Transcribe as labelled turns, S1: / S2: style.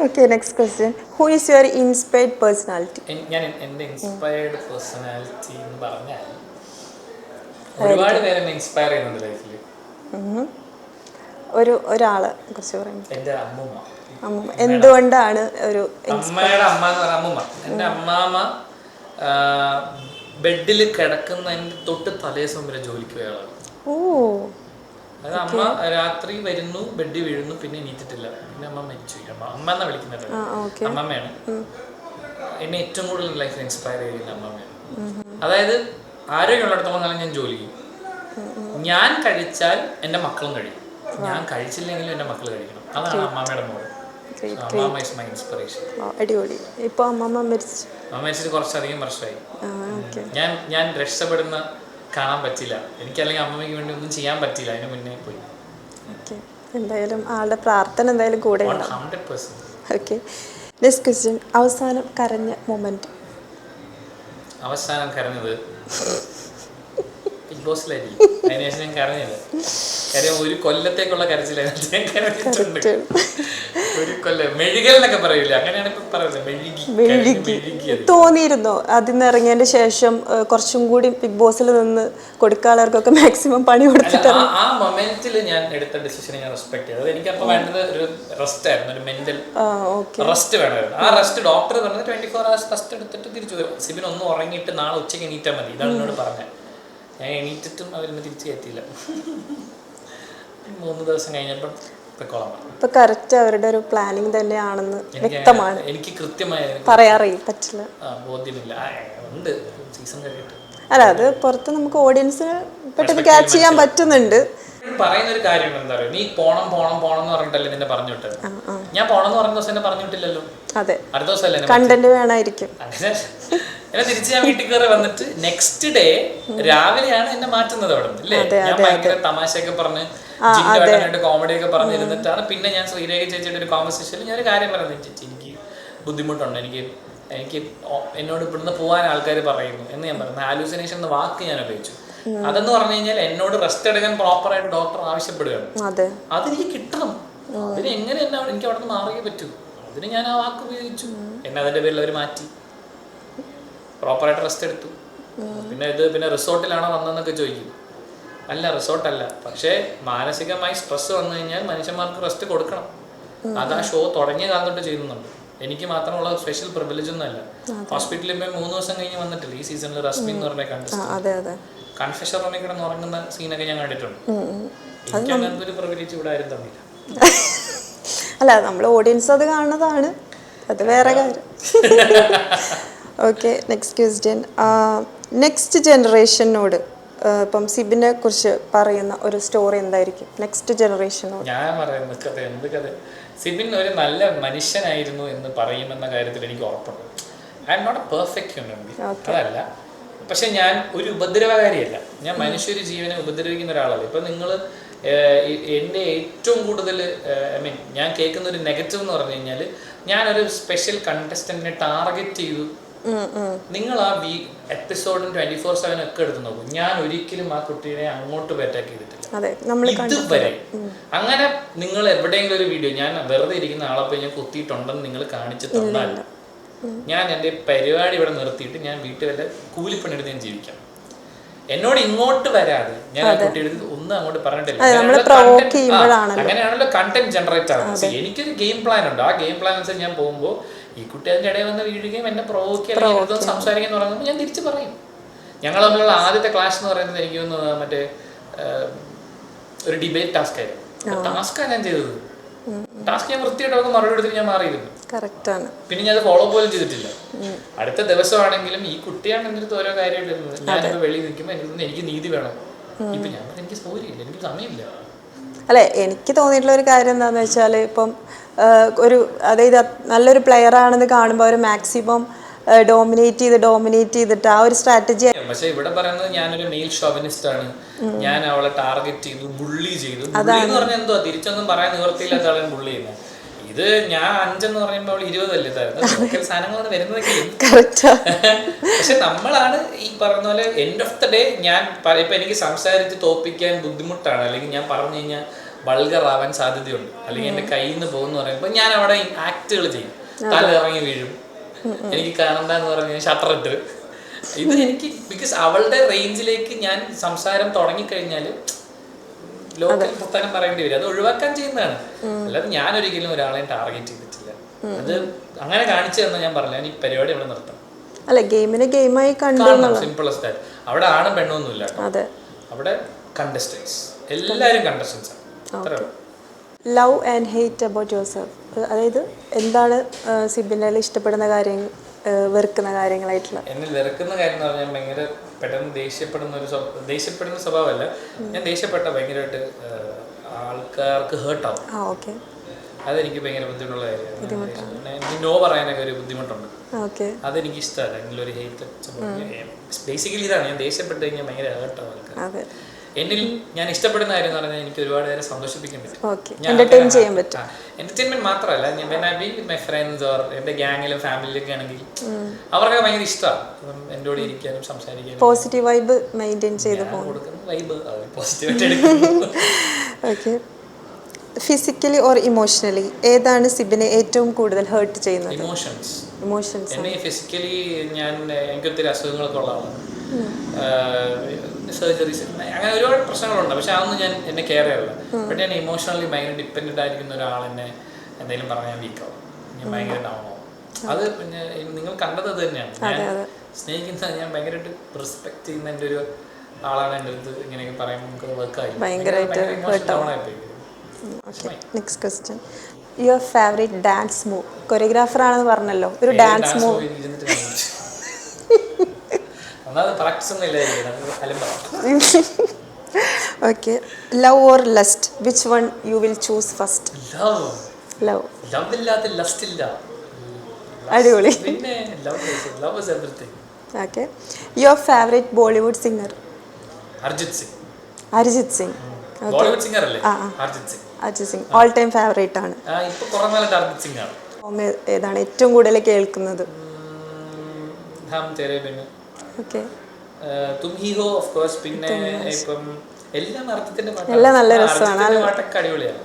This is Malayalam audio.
S1: Okay next question who is your inspired personality
S2: ഞാൻ എന്റെ ഇൻസ്പയർഡ് പേഴ്സണാലിറ്റി എന്ന് പറഞ്ഞാൽ ഒരുപാട് പേരെ ഇൻസ്പയർ ചെയ്യുന്നുണ്ട് ലൈഫിൽ
S1: ഒരു ഒരാളെ കുറിച്ച് പറയുന്നത്
S2: എന്റെ അമ്മൂമ്മ.
S1: അമ്മൂമ്മ. എന്തുകൊണ്ടാണ് ഒരു
S2: അമ്മയുടെ അമ്മ എന്ന് പറഞ്ഞ അമ്മൂമ്മ. എന്റെ അമ്മാമ്മ ബെഡിൽ കിടക്കുന്നതിന്റെ തൊട്ട് തലേ സമയം ജോലിക്ക് പോയ ആളാണ്.
S1: ഓ.
S2: അതായത് അമ്മ രാത്രി വരുന്നു ബെഡ് വീഴുന്നു പിന്നെ എണീറ്റിട്ടില്ല. പിന്നെ അമ്മ മരിച്ചു. അമ്മ അമ്മ എന്നാ വിളിക്കുന്നത്? അമ്മമ്മയാണ്. എന്നെ ഏറ്റവും കൂടുതൽ ലൈഫിൽ ഇൻസ്പയർ ചെയ്യുന്ന അമ്മമ്മയാണ്. അതായത് ആരോഗ്യമുള്ളിടത്തോളം കാലം ഞാൻ ജോലി ചെയ്യും. ഞാൻ കഴിച്ചാൽ എന്റെ മക്കളും കഴിക്കും ഞാൻ കഴിച്ചില്ലെങ്കിലും എന്റെ മക്കൾ കഴിക്കണം. അതാണ് അമ്മാമ്മയുടെ മോഡ് അമ്മാമ്മ മൈ ഇൻസ്പിറേഷൻ
S1: അടിപൊളി. ഇപ്പോൾ അമ്മമ്മ മരിച്ചു.
S2: അമ്മ മരിച്ചിട്ട് കുറച്ചധികം വർഷമായി. ഞാൻ ഞാൻ രക്ഷപ്പെടുന്ന കാണാൻ പറ്റില്ല. എനിക്കല്ലെങ്കിൽ അമ്മമ്മയ്ക്ക് വേണ്ടി ഒന്നും ചെയ്യാൻ പറ്റില്ല. അതിന് മുന്നേ പോയി.
S1: എന്തായാലും ആളുടെ പ്രാർത്ഥന എന്തായാലും കൂടെ
S2: hundred percent
S1: okay. Next question അവസാനം കരഞ്ഞ മൊമെന്റ്
S2: അവസാനം കരഞ്ഞത്. ബിഗ് ബോസിലായിരിക്കും അതിനുശേഷം ഞാൻ കരഞ്ഞില്ല. കാര്യം ഒരു കൊല്ലത്തേക്കുള്ള കരച്ചിലായിരുന്നു ഞാൻ കരഞ്ഞിട്ടുണ്ട്. ഒരു കൊല്ലം മെഴുകൽ എന്നൊക്കെ പറയില്ല അങ്ങനെയാണ് ഇപ്പൊ പറയുന്നത്. മെഴുകി മെഴുകിയത്
S1: തോന്നിയിരുന്നോ. അതിൽ നിന്ന് ഇറങ്ങിയതിന്റെ ശേഷം കുറച്ചും കൂടി ബിഗ് ബോസിൽ നിന്ന് കൊടുക്കാളർക്കൊക്കെ മാക്സിമം പണി കൊടുത്തിട്ട്
S2: ആ- മൊമെന്റിൽ ഞാൻ എടുത്ത ഡിസിഷൻ ഞാൻ റെസ്പെക്ട് ചെയ്തത് എനിക്ക് അപ്പൊ വേണ്ടത് ഒരു റെസ്റ്റ് ആയിരുന്നു ഒരു മെന്റൽ റെസ്റ്റ് വേണമായിരുന്നു. ആ റെസ്റ്റ് ഡോക്ടർ പറഞ്ഞത് ട്വന്റി ഫോർ ഹവേഴ്സ് റെസ്റ്റ് എടുത്തിട്ട് തിരിച്ചു വരും. സിബിൻ ഒന്നും ഉറങ്ങിയിട്ട് നാളെ ഉച്ചയ്ക്ക് എണീറ്റാൽ മതി. ഇതാണ് എന്നോട് പറഞ്ഞത്. ഞാൻ എണീറ്റിട്ടും അവരെന്നെ തിരിച്ചു കയറ്റിയില്ല. മൂന്ന് ദിവസം കഴിഞ്ഞപ്പോൾ
S1: ഇപ്പൊ കറക്റ്റ് അവരുടെ ഒരു പ്ലാനിങ് തന്നെയാണെന്ന് വ്യക്തമാണ്.
S2: എനിക്ക് കൃത്യമായി ഒരു,
S1: പറയാറേ പറ്റില്ല.
S2: ബോധ്യമില്ല. ഉണ്ട്. സീസൺ
S1: അല്ല അത് പുറത്ത് നമുക്ക് ഓഡിയൻസിന് പെട്ടെന്ന് ക്യാച്ച് ചെയ്യാൻ പറ്റുന്നുണ്ട്.
S2: പറയുന്ന ഒരു കാര്യം എന്താ പറയുക നീ പോണം പോണം പോണം എന്ന് പറഞ്ഞിട്ടല്ലേ നിന്നെ പറഞ്ഞു വിട്ടത് ഞാൻ പോണം എന്ന് പറഞ്ഞ ദിവസം എന്നെ പറഞ്ഞു വിട്ടില്ലല്ലോ
S1: അതെ.
S2: അടുത്ത എന്നെ
S1: കണ്ടന്റ് വേണമായിരിക്കും
S2: എന്നെ തിരിച്ച് ഞാൻ വീട്ടിൽ കയറി വന്നിട്ട് നെക്സ്റ്റ് ഡേ രാവിലെയാണ് എന്നെ മാറ്റുന്നത് അവിടെ നിന്ന് അല്ലേ ഞാൻ ഭയങ്കര തമാശയൊക്കെ പറഞ്ഞ് ജിന്നുമായിട്ട് കോമഡി ഒക്കെ പറഞ്ഞിരുന്നിട്ടാണ് പിന്നെ ഞാൻ ശ്രീരേഖ ചേച്ചിയുടെ ഒരു കോൺവെർസേഷനിൽ ഞാൻ ഒരു കാര്യം പറയുന്നത് ചേച്ചി എനിക്ക് ബുദ്ധിമുട്ടുണ്ട് എനിക്ക് എനിക്ക് എന്നോട് ഇവിടുന്ന് പോകാൻ ആൾക്കാർ പറയുന്നു എന്ന് ഞാൻ പറഞ്ഞു. ഹാലൂസിനേഷൻ എന്ന വാക്ക് ഞാൻ ഉപയോഗിച്ചു. അതെന്ന് പറഞ്ഞു കഴിഞ്ഞാൽ എന്നോട് റെസ്റ്റ് എടുക്കാൻ പ്രോപ്പർ ആയിട്ട് ഡോക്ടർ ആവശ്യപ്പെടുകയാണ്.
S1: അതെ.
S2: അതെനിക്ക് കിട്ടണം. അതിന് എങ്ങനെ എന്നെ എനിക്ക് അവിടെ നിന്ന് മാറിയേ പറ്റൂ. അതിന് ഞാൻ ആ വാക്ക് ഉപയോഗിച്ചു. എന്നെ അതിന്റെ പേരിൽ അവർ മാറ്റി. പ്രോപ്പറായിട്ട് റെസ്റ്റ് എടുത്തു. പിന്നെ ഇത് പിന്നെ റിസോർട്ടിലാണോ വന്നതെന്നൊക്കെ ചോദിക്കും. അല്ല റിസോർട്ടല്ല പക്ഷേ മാനസികമായി സ്ട്രെസ് വന്നു കഴിഞ്ഞാൽ മനുഷ്യന്മാർക്ക് റെസ്റ്റ് കൊടുക്കണം. അത് ആ ഷോ തുടങ്ങിയ കാലം തൊട്ട് ചെയ്യുന്നുണ്ട്. എനിക്ക് മാത്രമുള്ള സ്പെഷ്യൽ പ്രിവിലേജ് ഒന്നും അല്ല ഹോസ്പിറ്റലിൽ പോയി മൂന്ന് ദിവസം കഴിഞ്ഞ് വന്നിട്ടില്ല ഈ സീസണിൽ റസ്മി എന്ന് പറഞ്ഞ കണ്ടു
S1: ആ, അതെ അതെ.
S2: കൺഫെഷൻ റൂമിൽ കിടന്ന് ഉറങ്ങുന്ന സീനൊക്കെ ഞാൻ കണ്ടിട്ടുണ്ട്. എനിക്ക് അങ്ങനത്തെ ഒരു പ്രിവിലേജ് ഇവിടെ ആരും തന്നില്ല.
S1: അല്ല നമ്മൾ ഓഡിയൻസ് അത് കാണുന്നതാണ്. അത് വേറെ കാര്യം. ഓക്കെ നെക്സ്റ്റ് ക്വസ്റ്റ്യൻ നെക്സ്റ്റ് ജനറേഷനോട് ഇപ്പം സിബിനെ കുറിച്ച് പറയുന്ന ഒരു സ്റ്റോറി എന്തായിരിക്കും? നെക്സ്റ്റ് ജനറേഷനോട്
S2: ഞാൻ പറയുന്ന കഥ എന്ത് കഥ? സിബിൻ ഒരു നല്ല മനുഷ്യനായിരുന്നു എന്ന് പറയുമെന്ന കാര്യത്തിൽ എനിക്ക് ഉറപ്പുണ്ട്. I am not a perfect human being അതല്ല. പക്ഷെ ഞാൻ ഒരു ഉപദ്രവകാരിയല്ല. ഞാൻ മനുഷ്യര് ജീവനെ ഉപദ്രവിക്കുന്ന ഒരാളല്ല. ഇപ്പൊ നിങ്ങൾ എന്റെ ഏറ്റവും കൂടുതൽ ഐ മീൻ ഞാൻ കേൾക്കുന്ന ഒരു നെഗറ്റീവ് എന്ന് പറഞ്ഞു കഴിഞ്ഞാൽ ഞാനൊരു സ്പെഷ്യൽ കണ്ടസ്റ്റന്റിനെ ടാർഗറ്റ് ചെയ്തു നിങ്ങൾ ആ വീ എപ്പിസോഡും ട്വന്റി ഫോർ സെവൻ ഒക്കെ എടുത്ത് നോക്കും. ഞാൻ ഒരിക്കലും ആ കുട്ടീനെ അങ്ങോട്ട് അറ്റാക്ക് ചെയ്തിട്ടില്ല. ഇതുവരെ. അങ്ങനെ നിങ്ങൾ എവിടെയെങ്കിലും ഒരു വീഡിയോ ഞാൻ വെറുതെ ഇരിക്കുന്ന ആളെ പോയി ഞാൻ കുത്തിയിട്ടുണ്ടെന്ന് നിങ്ങൾ കാണിച്ചു തന്നാൽ ഞാൻ എന്റെ പരിപാടി ഇവിടെ നിർത്തിയിട്ട് ഞാൻ വീട്ടിൽ വരെ കൂലിപ്പണിയെടുത്ത് ഞാൻ ജീവിക്കാം. എന്നോട് ഇങ്ങോട്ട് വരാതെ ഞാൻ ആ കുട്ടിയുടെ ഒന്നും അങ്ങോട്ട് പറഞ്ഞിട്ടില്ല. അങ്ങനെയാണല്ലോ കണ്ടന്റ് ജനറേറ്റ് ആവുന്നത്. എനിക്കൊരു ഗെയിം പ്ലാൻ ഉണ്ട്. ആ ഗെയിം പ്ലാൻ അനുസരിച്ച് ഞാൻ പോകുമ്പോൾ ഈ കുട്ടി അതിന്റെ ഇടയിൽ വന്ന് വീഴുകയും എന്നെ പ്രൊവോക്ക് അല്ലെങ്കിൽ സംസാരിക്കാൻ തുടങ്ങുമ്പോൾ ഞാൻ തിരിച്ചു പറയും. ഞങ്ങൾ തമ്മിലുള്ള ആദ്യത്തെ ക്ലാസ് എന്ന് പറയുന്നത് എനിക്ക് തോന്നുന്നത് മറ്റേ ഒരു ഡിബേറ്റ് ടാസ്ക് ആയിരുന്നു. ടാസ്ക്കാണ് ഞാൻ ചെയ്തത്. ടാസ്ക് ഞാൻ വൃത്തിയായിട്ട് അവർക്ക് മറുപടി എടുത്തിട്ട് ഞാൻ മാറിയിരുന്നു.
S1: കറക്റ്റാണ്
S2: പിന്നെ ഞാൻ അത് ഫോളോ പോലും ചെയ്തിട്ടില്ല. അടുത്ത ദിവസമാണെങ്കിലും ഈ കുട്ടിയാണ് എന്റെ അടുത്ത് ഓരോ കാര്യമായിട്ട് ഞാൻ ഞാനിപ്പോൾ വെളിയിൽ നിൽക്കുമ്പോൾ എനിക്ക് എനിക്ക് നീതി വേണം. ഇപ്പൊ ഞാൻ എനിക്ക് സൗകര്യമില്ല എനിക്ക് സമയമില്ല.
S1: അല്ലെ എനിക്ക് തോന്നിയിട്ടുള്ള ഒരു കാര്യം എന്താണെന്ന് വെച്ചാൽ ഇപ്പം ഒരു അതായത് നല്ലൊരു പ്ലെയർ ആണെന്ന് കാണുമ്പോൾ അവർ മാക്സിമം ഡോമിനേറ്റ് ചെയ്ത് ഡോമിനേറ്റ് ചെയ്തിട്ട് ആ ഒരു സ്ട്രാറ്റജി
S2: പക്ഷെ ഇവിടെ പറയുന്നത് ഞാനൊരു മെയിൽ ഷോവിനിസ്റ്റ് ആണ്. ഞാൻ അവളെ ടാർഗറ്റ് ചെയ്തു ബുള്ളി ചെയ്തു. ബുള്ളി എന്ന് പറഞ്ഞാൽ എന്തോ തിരിച്ചൊന്നും പറയാൻ നിവർത്തിയില്ലാത്ത ആളെ ബുള്ളി ചെയ്യുന്നത് ഇത് ഞാൻ അഞ്ചെന്ന് പറയുമ്പോൾ അവൾ ഇരുപതല്ലേ? തരുന്നത് സാധനങ്ങളാണ് വരുന്നതൊക്കെ. പക്ഷെ നമ്മളാണ് ഈ പറഞ്ഞ പോലെ എൻഡ് ഓഫ് ദ ഡേ ഞാൻ ഇപ്പൊ എനിക്ക് സംസാരിച്ച് തോപ്പിക്കാൻ ബുദ്ധിമുട്ടാണ്. അല്ലെങ്കിൽ ഞാൻ പറഞ്ഞു കഴിഞ്ഞാൽ ബൾഗർ ആവാൻ സാധ്യതയുണ്ട്. അല്ലെങ്കിൽ എന്റെ കയ്യിൽ നിന്ന് പോകുന്ന പറയുമ്പോൾ ഞാൻ അവിടെ ആക്ടുകൾ ചെയ്യും. തല ഇറങ്ങി വീഴും. എനിക്ക് കാണണ്ടെന്ന് പറഞ്ഞ് ഷട്ടർ ഇട്ട്. ഇത് എനിക്ക് ബിക്കോസ് അവളുടെ റേഞ്ചിലേക്ക് ഞാൻ സംസാരം തുടങ്ങിക്കഴിഞ്ഞാൽ ലോക്കൽ പുസ്തകം പറയേണ്ടി വരും. അത് ഒഴിവാക്കാൻ ചെയ്യുന്നതാണ്. അല്ലാതെ ഞാൻ ഒരിക്കലും ഒരാളെയും ടാർഗറ്റ് ചെയ്തിട്ടില്ല. അത് അങ്ങനെ കാണിച്ചു തന്നെ ഞാൻ പറഞ്ഞില്ല ഞാൻ ഈ പരിപാടി അവിടെ നിർത്താം.
S1: അല്ല ഗെയിമിനെ ഗെയിമായി കണ്ടു
S2: സിമ്പിൾ അവിടെ ആണും പെണ്ണൊന്നുമില്ല ഇല്ല
S1: അതെ.
S2: അവിടെ കണ്ടസ്റ്റൻസ് എല്ലാരും കണ്ടസ്റ്റൻസ് ആണ്.
S1: Love and hate about yourself അതായത് എന്താണ് സിബിനെ ഇഷ്ടപ്പെടുന്ന കാര്യം? ഏഹ് വെറുക്കുന്ന കാര്യങ്ങളായിട്ടുള്ള.
S2: എന്നെ വെറുക്കുന്ന കാര്യം എന്ന് പറഞ്ഞാൽ ഭയങ്കര പെട്ടെന്ന് ദേഷ്യപ്പെടുന്ന ഒരു ദേഷ്യപ്പെടുന്ന സ്വഭാവമല്ല. ഞാൻ ദേഷ്യപ്പെട്ട ഭയങ്കരമായിട്ട് ആൾക്കാർക്ക് ഹേർട്ടാവും
S1: ആ ഓക്കെ.
S2: അതെനിക്ക് ഭയങ്കര ബുദ്ധിമുട്ടുള്ള കാര്യമാണ്. എനിക്ക് നോ പറയാനൊക്കെ ഒരു ബുദ്ധിമുട്ടുണ്ട്. അതെനിക്ക് ഇഷ്ടമല്ല. എങ്കിലും ഒരു ഹേറ്റ് ബേസിക്കലി ഇതാണ്. ഞാൻ ദേഷ്യപ്പെട്ട് കഴിഞ്ഞാൽ ഭയങ്കര ഹേർട്ടാവും ആൾക്കാർ എന്നിൽ ഞാൻ ഇഷ്ടപ്പെടുന്ന കാര്യം എന്ന് പറഞ്ഞാൽ എനിക്ക് ഒരുപാട് നേരം സന്തോഷിപ്പിക്കാൻ പറ്റും. എന്റർടൈൻമെന്റ് മാത്രമല്ല ഞാൻ ബി മൈ ഫ്രണ്ട്സ് ഓർ എന്റെ ഗ്യാങ്ങിലും ഫാമിലിയിലൊക്കെ ആണെങ്കിൽ അവർക്ക് ഭയങ്കര ഇഷ്ടമാണ്. എന്റെ കൂടെ ഇരിക്കാനും സംസാരിക്കാനും
S1: പോസിറ്റീവ് വൈബ് മെയിന്റെയിൻ ചെയ്ത്
S2: കൊടുക്കുന്ന വൈബ് പോസിറ്റീവായിട്ട് എടുക്കുന്നു.
S1: ഓക്കെ ഫിസിക്കലി ഓർ ഇമോഷണലി ഏതാണ് സിബിനെ ഏറ്റവും കൂടുതൽ ഹേർട്ട് ചെയ്യുന്നത്?
S2: ഇമോഷൻസ്
S1: ഇമോഷൻസ്
S2: എന്നെ ഫിസിക്കലി ഞാൻ എനിക്ക് ഒത്തിരി അസുഖങ്ങളൊക്കെ ഉള്ള ആളാണ്. സർജറീസ് അങ്ങനെ ഒരുപാട് പ്രശ്നങ്ങളുണ്ട്. പക്ഷെ അതൊന്നും ഞാൻ എന്നെ കെയർ ചെയ്യാറില്ല. ബട്ട് ഞാൻ ഇമോഷണലി ഭയങ്കര ഡിപ്പെൻഡന്റ് ആയിരിക്കുന്ന ഒരാൾ എന്നെ എന്തെങ്കിലും പറഞ്ഞാൽ ഞാൻ വീക്കാവും ഞാൻ ഭയങ്കര ഡൗൺ ആവും. അത് പിന്നെ നിങ്ങൾ കണ്ടത് അത് തന്നെയാണ്. ഞാൻ സ്നേഹിക്കുന്ന ഞാൻ ഭയങ്കരമായിട്ട് റെസ്പെക്ട് ചെയ്യുന്ന എന്റെ ഒരു ആളാണ് എന്റെ അടുത്ത് ഇങ്ങനെയൊക്കെ പറയുമ്പോൾ നമുക്ക് വർക്കായി
S1: next question your favourite dance move choreographer ആണെന്ന് പറഞ്ഞല്ലോ. ഒരു dance move okay love or lust which one you will choose first
S2: love
S1: love
S2: ഇല്ലാത്ത ലസ്റ്റ് ഇല്ല.
S1: അടിപൊളി.
S2: പിന്നെ love love is everything
S1: okay your favourite Bollywood singer
S2: Arijit Singh.
S1: Arijit Singh.
S2: Bollywood singer അല്ലേ? Arijit Singh.
S1: Arijit Singh. All time favourite ആണ്.
S2: ഇപ്പൊ കുറേ നാളായിട്ട് അർജിത് സിംഗ് ആണ്.
S1: ഏതാണ് ഏറ്റവും കൂടുതൽ കേൾക്കുന്നത്?
S2: ഹം തേരെ ബിന് തും ഹി ഹോ ഓഫ് കോഴ്സ് പിന്നെ ഇപ്പം എല്ലാം അർത്ഥത്തിന്റെ പാട്ടാണ്
S1: എല്ലാം നല്ല രസമാണ്.
S2: പാട്ടൊക്കെ അടിപൊളിയാണ്.